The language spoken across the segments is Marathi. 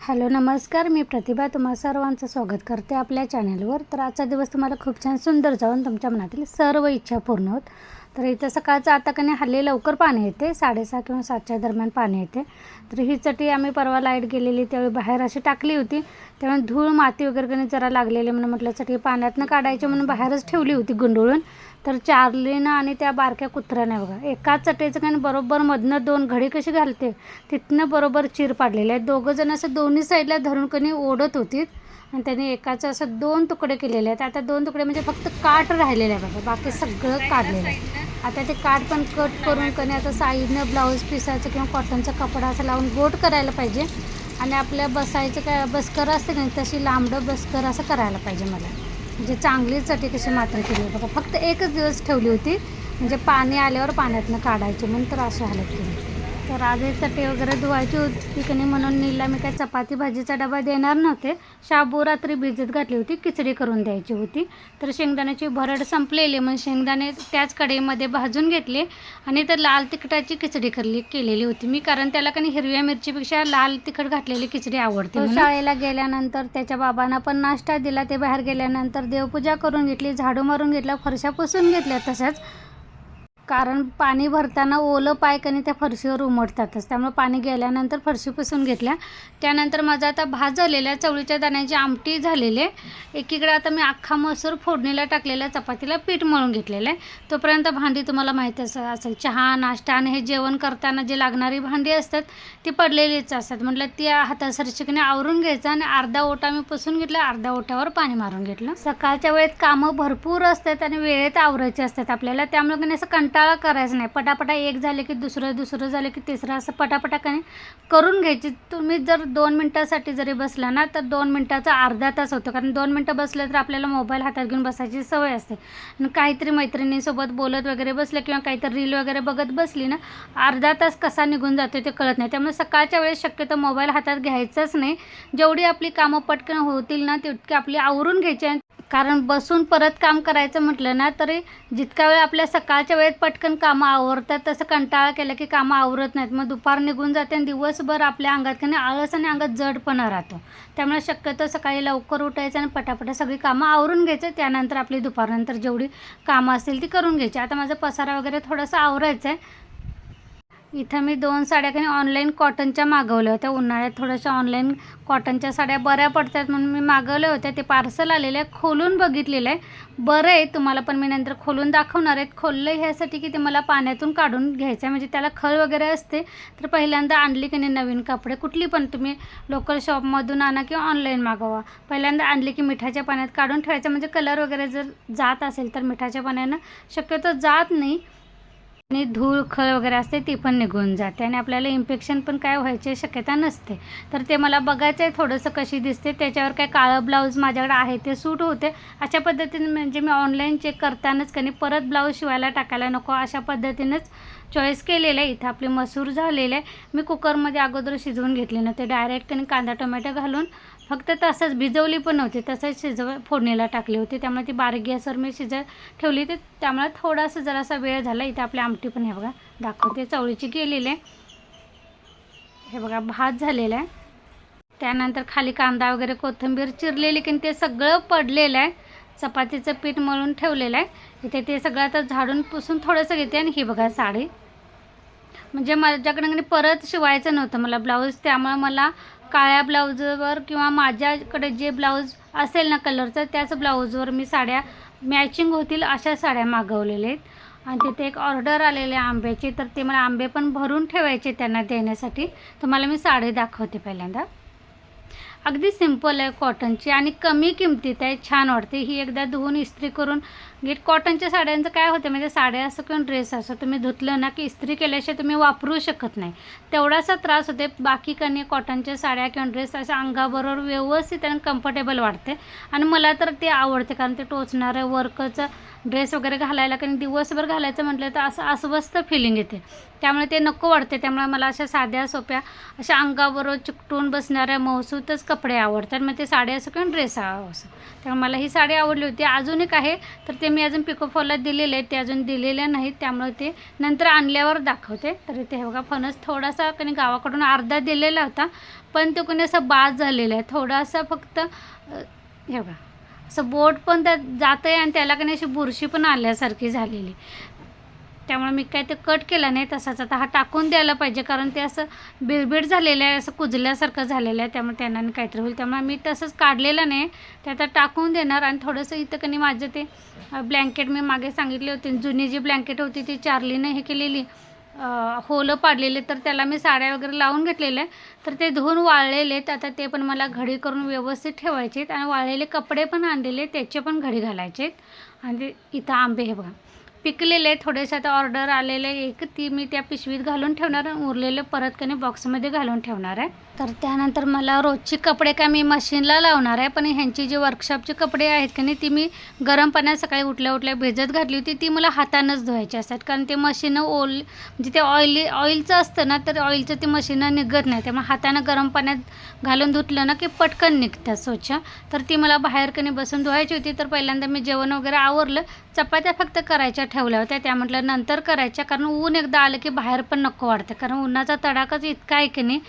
हॅलो नमस्कार. मी प्रतिभा. तुम्हा सर्वांचं स्वागत करते आपल्या चॅनलवर. तर आजचा दिवस तुम्हाला खूप छान सुंदर जाऊन तुमच्या मनातील सर्व इच्छा पूर्ण होत. तर इथं सकाळचं आता कनी हल्ली लवकर पाणी येते साडेसहा किंवा सातच्या दरम्यान पाणी येते. तर ही चटी आम्ही परवा लाइट गेलेली त्यावेळी बाहेर अशी टाकली होती. त्यामुळे धूळ माती वगैरे कणी जरा लागलेली म्हणून म्हटलं चटी पाण्यातनं काढायची म्हणून बाहेरच ठेवली होती गुंडळून. तर चार्लीनं आणि त्या बारक्या कुत्र्याने बघा एकाच चटेचं कारण बरोबर मधनं दोन घडी कशी घालते तिथनं बरोबर चिर पाडलेले आहेत. दोघंजण असं दोन्ही साईडला धरून कणी ओढत होती आणि त्यांनी एकाचं असं दोन तुकडे केलेले आहेत. आता दोन तुकडे म्हणजे फक्त काठ राहिलेले आहे बघा. बाकी सगळं काढलेलं आहे. आता ते काठ पण कट करून कणी आता साईडनं ब्लाऊज पिसायचं किंवा कॉटनचा कपडा असं लावून गोट करायला पाहिजे. आणि आपल्या बसायचं काय बसकर असते की तशी लांबडं बसकर असं करायला पाहिजे मला. म्हणजे चांगली चटी कशी मात्र केली. बघा फक्त एकच दिवस ठेवली होती. म्हणजे पाणी आल्यावर पाण्यातनं काढायची म्हणून तर अशी हालत केली. तर आज एक चटई वगैरे धुवायची होती की नाही म्हणून नीलला मी काय चपाती भाजीचा डबा देणार नव्हते. शाबू रात्री भिजत घातली होती खिचडी करून द्यायची होती. तर शेंगदाण्याची भरड संपलेली मग शेंगदाणे त्याच कढईमध्ये भाजून घेतले आणि तर लाल तिखटाची खिचडी करली केलेली होती मी कारण त्याला काही हिरव्या मिरचीपेक्षा लाल तिखट घातलेली खिचडी आवडते. शाळेला गेल्यानंतर त्याच्या बाबांना पण नाश्ता दिला ते बाहेर गेल्यानंतर देवपूजा करून घेतली झाडू मारून घेतला फरशा पुसून घेतल्या तशाच. कारण पाणी भरताना ओलं पाय आणि त्या फरशीवर उमटतातच. त्यामुळे पाणी गेल्यानंतर फरशी पुसून घेतल्या. त्यानंतर माझा आता भात झालेला आहे चवळीच्या दाण्याची आमटी झालेली आहे. एकीकडे आता मी अख्खा मसूर फोडणीला टाकलेल्या चपातीला पीठ मळून घेतलेलं आहे. तोपर्यंत भांडी तुम्हाला माहीत असं असेल. चहा नाश्ता आणि हे जेवण करताना जे लागणारी भांडी असतात ती पडलेलीच असतात. म्हटलं ती हातासरशिकने आवरून घ्यायचं आणि अर्धा ओटा मी पुसून घेतला अर्धा ओट्यावर पाणी मारून घेतलं. सकाळच्या वेळेत कामं भरपूर असतात आणि वेळेत आवरायचे असतात आपल्याला. त्यामुळे असं कंटाळ करायचं नाही. पटापटा एक झाले की दुसरं दुसरं झालं की तिसरं असं पटापटा कणी करून घ्यायची. तुम्ही जर दोन मिनटासाठी जरी बसला ना तर दोन मिनटाचा अर्धा तास होतो. कारण दोन मिनटं बसलं तर आपल्याला मोबाईल हातात घेऊन बसायची सवय असते. आणि काहीतरी मैत्रिणीसोबत बोलत वगैरे बसलं किंवा काहीतरी रील वगैरे बघत बसली ना अर्धा तास कसा निघून जातो ते कळत नाही. त्यामुळे सकाळच्या वेळेस शक्यतो मोबाईल हातात घ्यायचाच नाही. जेवढी आपली कामं पटकन होतील ना तितकी आपली आवरून घ्यायची. आणि कारण बसून परत काम करायचं म्हटलं ना तरी जितका वेळ आपल्या सकाळच्या वेळेत पटकन कामं आवरतात तसं कंटाळा केलं की कामं आवरत नाहीत. मग दुपार निघून जाते आणि दिवसभर आपल्या अंगात की आळस आणि अंगात जडपणा राहतो. त्यामुळे शक्यतो सकाळी लवकर उठायचं आणि पटापटा सगळी कामं आवरून घ्यायचं. त्यानंतर आपली दुपारनंतर जेवढी कामं असतील ती करून घ्यायची. आता माझा पसारा वगैरे थोडासा आवरायचा आहे. इथं मी दोन साड्या काही ऑनलाईन कॉटनच्या मागवल्या होत्या. उन्हाळ्यात थोड्याशा ऑनलाईन कॉटनच्या साड्या बऱ्या पडतात म्हणून मी मागवल्या होत्या. ते पार्सल आलेलं आहे खोलून बघितलेलं आहे बरं आहे तुम्हाला पण मी नंतर खोलून दाखवणार आहेत. खोललं ह्यासाठी की ते मला पाण्यातून काढून घ्यायचं आहे. म्हणजे त्याला खळ वगैरे असते तर पहिल्यांदा आणली की नाही नवीन कपडे. कुठली पण तुम्ही लोकल शॉपमधून आणा किंवा ऑनलाईन मागवा. पहिल्यांदा आणली की मिठाच्या पाण्यात काढून ठेवायचं. म्हणजे कलर वगैरे जर जात असेल तर मिठाच्या पाण्यानं. शक्यतो जात नाही. आणि धूळ खळ वगैरे असते ती पण निघून जाते आणि आपल्याला इन्फेक्शन पण काय व्हायची शक्यता नसते. तर ते मला बघायचं आहे थोडंसं कशी दिसते. त्याच्यावर काय काळं ब्लाऊज माझ्याकडे आहे ते सूट होते. अशा पद्धतीने म्हणजे मी ऑनलाईन चेक करतानाच कधी परत ब्लाऊज शिवायला टाकायला नको. अशा पद्धतीनंच चॉईस केलेलं आहे. इथं आपले मसूर झालेलं आहे. मी कुकरमध्ये अगोदर शिजवून घेतले नव्हते. डायरेक्ट त्याने कांदा टोमॅटो घालून फक्त तसंच भिजवली पण नव्हती. तसंच शिजव फोडणीला टाकली होती. त्यामुळे ती बारीक गॅसवर मी शिज ठेवली ते त्यामुळे थोडासा जरासा वेळ झाला. इथे आपली आमटी पण हे बघा. दाखवते. चवळीची केलेली आहे. हे बघा भात झालेला आहे. त्यानंतर खाली कांदा वगैरे कोथिंबीर चिरलेली की ते सगळं पडलेलं आहे. चपातीचं पीठ मळून ठेवलेलं आहे. इथे ते सगळं आता झाडून पुसून थोडंसं घेते. आणि ही बघा साडी. म्हणजे माझ्याकडे म्हणजे परत शिवायचं नव्हतं मला ब्लाऊज त्यामुळे मला काळ्या ब्लाऊजवर किंवा माझ्याकडे जे ब्लाऊज असेल ना कलरचं त्याच ब्लाऊजवर मी साड्या मॅचिंग होतील अशा साड्या मागवलेल्या आहेत. आणि तिथे एक ऑर्डर आलेले आहे आंब्याची तर ते मला आंबे पण भरून ठेवायचे त्यांना देण्यासाठी. तुम्हाला मी साडी दाखवते पहिल्यांदा. अगदी सिंपल आहे कॉटनची आणि कमी किमतीत आहे छान वाटते. ही एकदा धुवून इस्त्री करून घेत कॉटनच्या साड्यांचं काय होतं म्हणजे साड्या असं किंवा ड्रेस असं तुम्ही धुतलं ना की इस्त्री केल्याशिवाय तुम्ही वापरू शकत नाही. तेवढासा त्रास होते. बाकी कणी कॉटनच्या साड्या किंवा ड्रेस अशा अंगाबरोबर व्यवस्थित आणि कम्फर्टेबल वाटते आणि मला तर ते आवडते कारण ते टोचणारं वर्कचं ड्रेस वगैरे घालायला कारण दिवसभर घालायचं म्हटलं तर असं अस्वस्थ फिलिंग येते. त्यामुळे ते नको वाटते. त्यामुळे मला अशा साध्या सोप्या अशा अंगाबरोबर चिकटून बसणाऱ्या मौसूतच कपडे आवडतात. मग ते साडी असो किंवा ड्रेस असो. त्यामुळे मला ही साडी आवडली होती. अजून एक आहे तर ते मी अजून पिकोफॉलला दिलेले आहेत ते अजून दिलेले नाहीत त्यामुळे ते नंतर आणल्यावर दाखवते. तर इथे हे बघा फणस थोडासा कोणी गावाकडून अर्धा दिलेला होता पण तो कोणी असं बाद झालेला आहे. थोडासा फक्त हे बघा असं बोट पण त्यात जातं आहे आणि त्याला कणी अशी बुरशी पण आल्यासारखी झालेली त्यामुळे मी काय ते कट केलं नाही तसाच. आता हा टाकून द्यायला पाहिजे कारण ते असं बिळबिळ झालेलं आहे असं कुजल्यासारखं झालेलं आहे त्यामुळे त्यांना काहीतरी होईल. त्यामुळे मी तसंच काढलेलं नाही ते आता टाकून देणार. आणि थोडंसं इथं कनी माझं ते ब्लँकेट मी मागे सांगितले होते. जुनी जी ब्लँकेट होती ती चार्लीनं हे केलेली. होलं पाडलेले तर त्याला मी साड्या वगैरे लावून घेतलेल्या तर ते धुवून वाळलेले आहेत. आता ते पण मला घडी करून व्यवस्थित ठेवायचे आहेत. आणि वाळलेले कपडे पण आणलेले त्याचे पण घडी घालायचे आहेत. आणि इथं आंबे हे बघा. पिकलेले थोडेसे आता ऑर्डर आलेले एक ती मी त्या पिशवीत घालून ठेवणार उरलेले परत कनी बॉक्समध्ये घालून ठेवणार आहे. तर त्यानंतर मला रोजची कपडे काय मी मशीनला लावणार आहे पण ह्यांची जी वर्कशॉपचे कपडे आहेत का नाही ती मी गरम पाण्यात सकाळी उठल्या उठल्या भिजत घातली होती. ती मला हातानंच धुवायची असतात कारण ते मशीन ओल म्हणजे ते ऑइली ऑइलचं असतं ना तर ऑइलचं ते मशीन निघत नाही. त्यामुळे हातानं गरम पाण्यात घालून धुतलं ना की पटकन निघतात स्वच्छ. तर ती मला बाहेर कणी बसून धुवायची होती. तर पहिल्यांदा मी जेवण वगैरे आवरलं चपात्या फक्त करायच्या ठेवल्या होत्या त्या म्हटलं नंतर करायच्या कारण ऊन एकदा आलं की बाहेर पण नको वाटतं. कारण उन्हाचा तडाखाच इतका आहे की नाही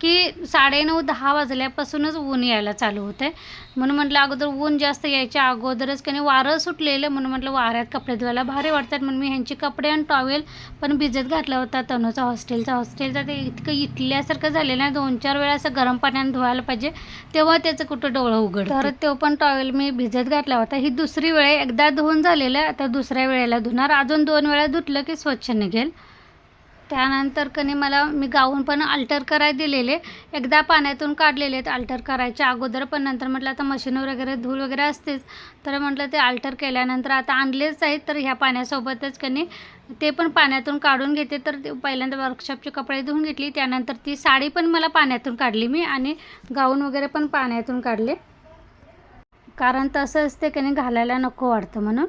की साडेनऊ दहा वाजल्यापासूनच ऊन यायला चालू होतं आहे म्हणून म्हटलं अगोदर ऊन जास्त यायच्या अगोदरच की वारं सुटलेलं. म्हणून म्हटलं वाऱ्यात कपडे धुवायला भारी वाटतात. म्हणून मी ह्यांचे कपडे आणि टॉवेल पण भिजत घातला होता तनूचा हॉस्टेलचा हॉस्टेलचा ते इतकं इटल्यासारखं झालेलं आहे. दोन चार वेळा असं गरम पाण्याने धुवायला पाहिजे. तेव्हा त्याचं कुठं डोळं उघड तर तो पण टॉवेल मी भिजत घातला होता. ही दुसरी वेळ एकदा धुवून झालेलं आहे. आता दुसऱ्या वेळेला धुणार. अजून दोन वेळा धुतलं की स्वच्छ निघेल. त्यानंतर कनी मला मी गाऊन पण अल्टर कराय दिलेले. एकदा पाण्यातून काढलेले आहेत अल्टर करायच्या अगोदर पण नंतर म्हटलं आता मशीनवर वगैरे धूळ वगैरे असतेच. तर म्हटलं ते अल्टर केल्यानंतर आता आणलेच आहेत तर ह्या पाण्यासोबतच कनी ते पण पाण्यातून काढून घेते. तर पहिल्यांदा वर्कशॉपचे कपडे धुवून घेतली त्यानंतर ती साडी पण मला पाण्यातून काढली मी आणि गाऊन वगैरे पण पाण्यातून काढले. कारण तसं असते कनी घालायला नको वाटतं म्हणून.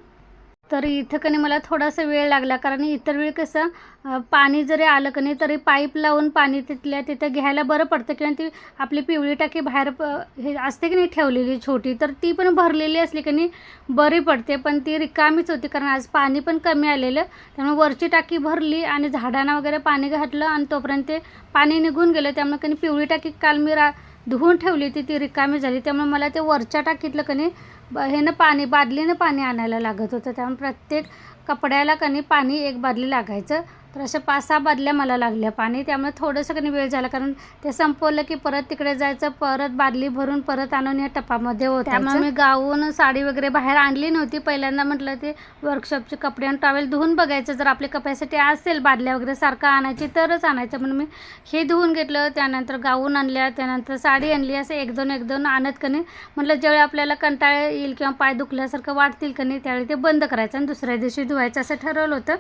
तर इथं कनी मला थोडासा वेळ लागला कारण इतर वेळी कसं पाणी जरी आलं कनी तरी पाईप लावून पाणी तिथल्या तिथं घ्यायला बरं पडतं किंवा ती आपली पिवळी टाकी बाहेर प हे असते की नाही ठेवलेली छोटी तर ती पण भरलेली असली की नाही बरी पडते पण ती रिकामीच होती कारण आज पाणी पण कमी आलेलं त्यामुळे वरची टाकी भरली आणि झाडांना वगैरे पाणी घातलं आणि तोपर्यंत ते पाणी निघून गेलं त्यामुळे कनी पिवळी टाकी काल मी रा धुवून ठेवली होती ती रिकामी झाली. त्यामुळे मला ते वरच्या टाकीतलं कनी हेनं ह्यानं पाणी बादलीनं पाणी आणायला लागत होतं. त्यामुळे प्रत्येक कपड्याला कनी पाणी एक बादली लागायचं. तर अशा पाच सहा बादल्या मला लागल्या पाणी त्यामुळे थोडंसं कमी वेळ झाला कारण ते संपवलं की परत तिकडे जायचं परत बादली भरून परत आणून या टपामध्ये होतं त्यामुळे मी गाऊन साडी वगैरे बाहेर आणली नव्हती. पहिल्यांदा म्हटलं ते वर्कशॉपचे कपडे आणि टॉवेल धुवून बघायचं. जर आपली कपॅसिटी असेल बादल्या वगैरे सारखं आणायची तरच आणायचं. म्हणून मी हे धुवून घेतलं. त्यानंतर गाऊन आणल्या त्यानंतर साडी आणली. असं एक दोन एक दोन आणत कनी म्हटलं ज्यावेळी आपल्याला कंटाळा येईल किंवा पाय दुखल्यासारखं वाटतील कनी त्यावेळी ते बंद करायचं आणि दुसऱ्या दिवशी धुवायचं असं ठरवलं होतं.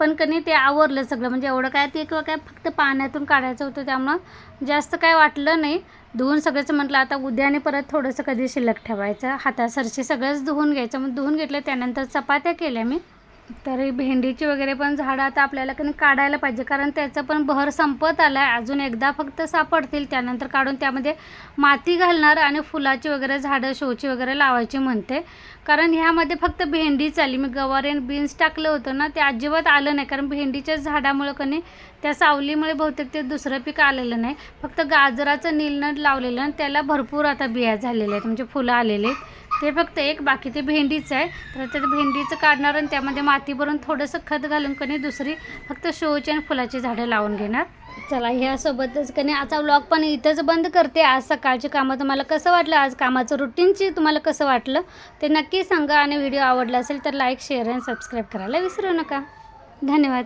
पण कनी ते आवरलं सगळं. म्हणजे एवढं काय ते किंवा काय फक्त पाण्यातून काढायचं होतं त्यामुळं जास्त काय वाटलं नाही. धुवून सगळंच म्हटलं आता उद्याने परत थोडंसं कधी शिल्लक ठेवायचं. हातासरशी सगळंच धुवून घ्यायचं. मग धुवून घेतलं त्यानंतर चपात्या केल्या मी. तरी भेंडीची वगैरे पण झाडं आता आपल्याला कधी काढायला पाहिजे. कारण त्याचं पण बहर संपत आला आहे अजून एकदा फक्त सापडतील. त्यानंतर काढून त्यामध्ये माती घालणार आणि फुलाची वगैरे झाडं शोची वगैरे लावायची म्हणते. कारण ह्यामध्ये फक्त भेंडीच आली. मी गवारी आणि बीन्स टाकलं होतं ना ते अजिबात आलं नाही. कारण भेंडीच्या झाडामुळं कनी त्या सावलीमुळे बहुतेक ते दुसरं पीक आलेलं नाही. फक्त गाजराचं नीलनट लावलेलं आणि त्याला भरपूर आता बिया झालेल्या आहेत. म्हणजे फुलं आलेले आहेत. ते फक्त एक बाकी ते भेंडीचं आहे. तर त्यात भेंडीचं काढणार आणि त्यामध्ये माती भरून थोडंसं खत घालून कणी दुसरी फक्त शोची आणि फुलाची झाडं लावून घेणार. चला ह्यासोबतच कनी आजचा व्लॉग पण इथंच बंद करते. आज सकाळची कामं तुम्हाला कसं वाटलं? आज कामाचं रुटीनची तुम्हाला कसं वाटलं? ते नक्की सांगा. आणि व्हिडिओ आवडला असेल तर लाईक शेअर आणि सबस्क्राईब करायला विसरू नका. धन्यवाद.